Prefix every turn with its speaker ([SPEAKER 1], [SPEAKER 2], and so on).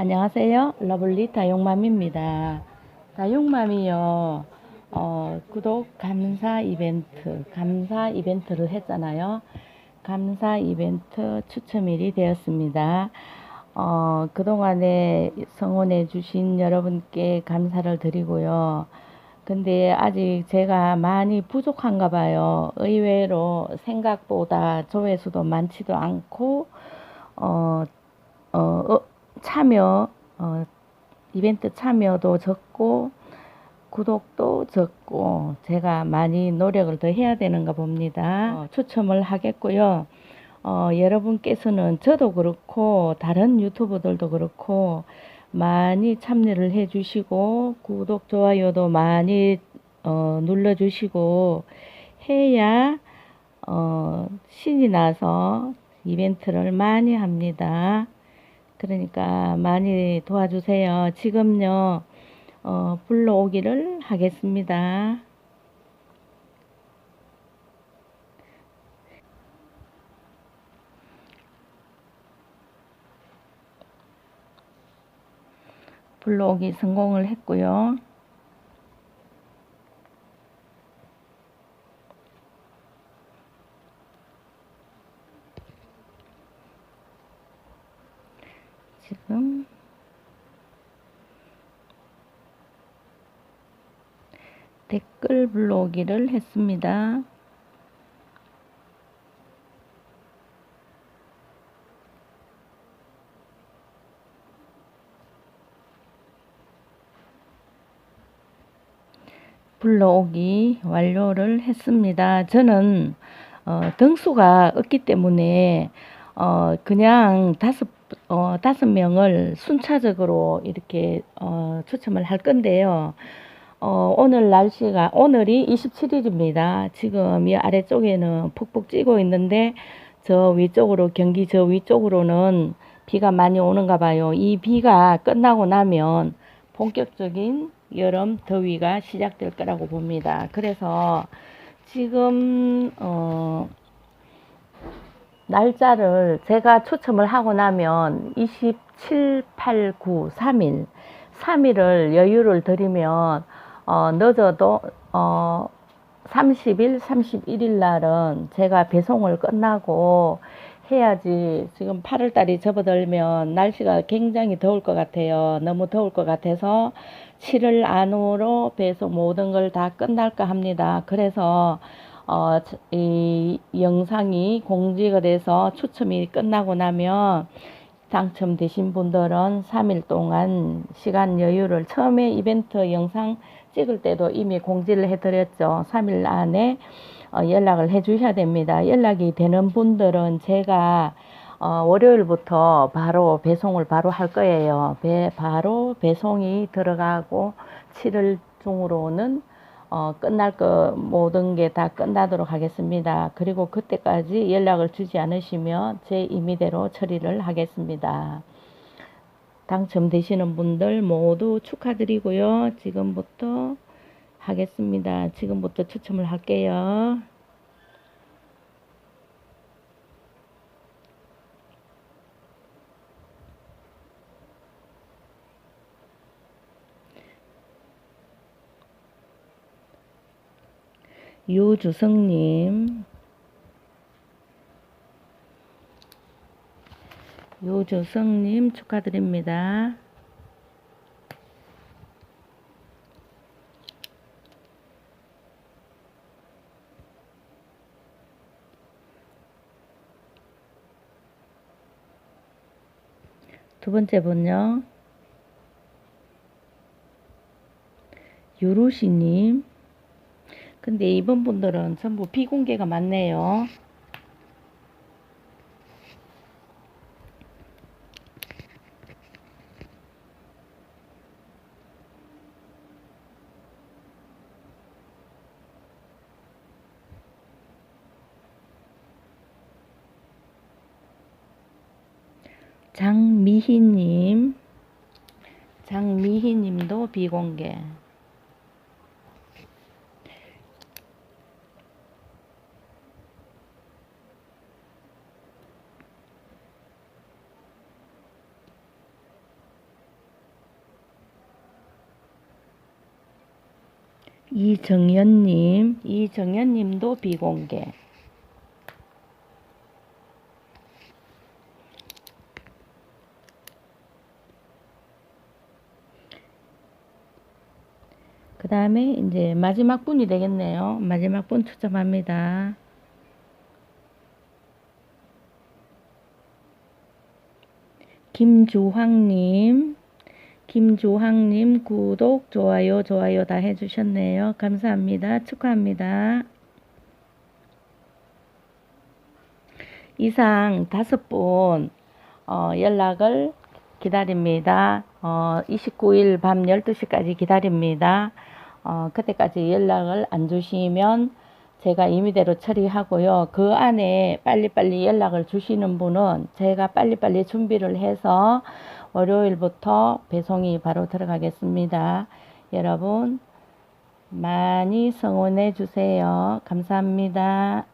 [SPEAKER 1] 안녕하세요. 러블리 다용맘입니다. 다용맘이요, 어, 구독 감사 이벤트, 감사 이벤트를 했잖아요. 감사 이벤트 추첨일이 되었습니다. 어, 그동안에 성원해 주신 여러분께 감사를 드리고요. 근데 아직 제가 많이 부족한가 봐요. 의외로 생각보다 조회수도 많지도 않고, 어, 어, 어, 참여, 어, 이벤트 참여도 적고, 구독도 적고, 제가 많이 노력을 더 해야 되는가 봅니다. 어, 추첨을 하겠고요. 어, 여러분께서는 저도 그렇고, 다른 유튜버들도 그렇고, 많이 참여를 해 주시고, 구독, 좋아요도 많이, 어, 눌러주시고, 해야, 어, 신이 나서 이벤트를 많이 합니다. 그러니까 많이 도와주세요. 지금요, 어, 불러오기를 하겠습니다. 불러오기 성공을 했고요. 지금 댓글 불러오기를 했습니다. 불러오기 완료를 했습니다. 저는 어, 등수가 없기 때문에 어, 그냥 다섯 어, 다섯 명을 순차적으로 이렇게 어, 추첨을 할 건데요. 어, 오늘 날씨가 오늘이 27일입니다. 지금 이 아래쪽에는 푹푹 찌고 있는데 저 위쪽으로 경기 저 위쪽으로는 비가 많이 오는가 봐요. 이 비가 끝나고 나면 본격적인 여름 더위가 시작될 거라고 봅니다. 그래서 지금 어, 날짜를 제가 추첨을 하고 나면 27, 8, 9, 3일, 3일을 여유를 드리면 어, 늦어도 어, 30일, 31일 날은 제가 배송을 끝나고 해야지 지금 8월 달이 접어들면 날씨가 굉장히 더울 것 같아요. 너무 더울 것 같아서 7월 안으로 배송 모든 걸 다 끝날까 합니다. 그래서 어, 이 영상이 공지가 돼서 추첨이 끝나고 나면 당첨되신 분들은 3일 동안 시간 여유를 처음에 이벤트 영상 찍을 때도 이미 공지를 해드렸죠. 3일 안에 어, 연락을 해 주셔야 됩니다. 연락이 되는 분들은 제가 어, 월요일부터 바로 배송을 바로 할 거예요. 배, 바로 배송이 들어가고 7월 중으로는 어, 끝날 거 모든 게 다 끝나도록 하겠습니다. 그리고 그때까지 연락을 주지 않으시면 제 임의대로 처리를 하겠습니다. 당첨되시는 분들 모두 축하드리고요. 지금부터 하겠습니다. 지금부터 추첨을 할게요. 유주성님, 유주성님 축하드립니다. 두 번째 분요. 유루시님. 근데 이번 분들은 전부 비공개가 많네요. 장미희님, 장미희님도 비공개. 이정연님, 이정연님도 비공개. 그 다음에 이제 마지막 분이 되겠네요. 마지막 분 추첨합니다. 김주황님, 김주황님 구독, 좋아요, 좋아요 다 해주셨네요. 감사합니다. 축하합니다. 이상 다섯 분 어, 연락을 기다립니다. 어, 29일 밤 12시까지 기다립니다. 어, 그때까지 연락을 안 주시면 제가 임의대로 처리하고요. 그 안에 빨리빨리 연락을 주시는 분은 제가 빨리빨리 준비를 해서 월요일부터 배송이 바로 들어가겠습니다. 여러분 많이 성원해 주세요. 감사합니다.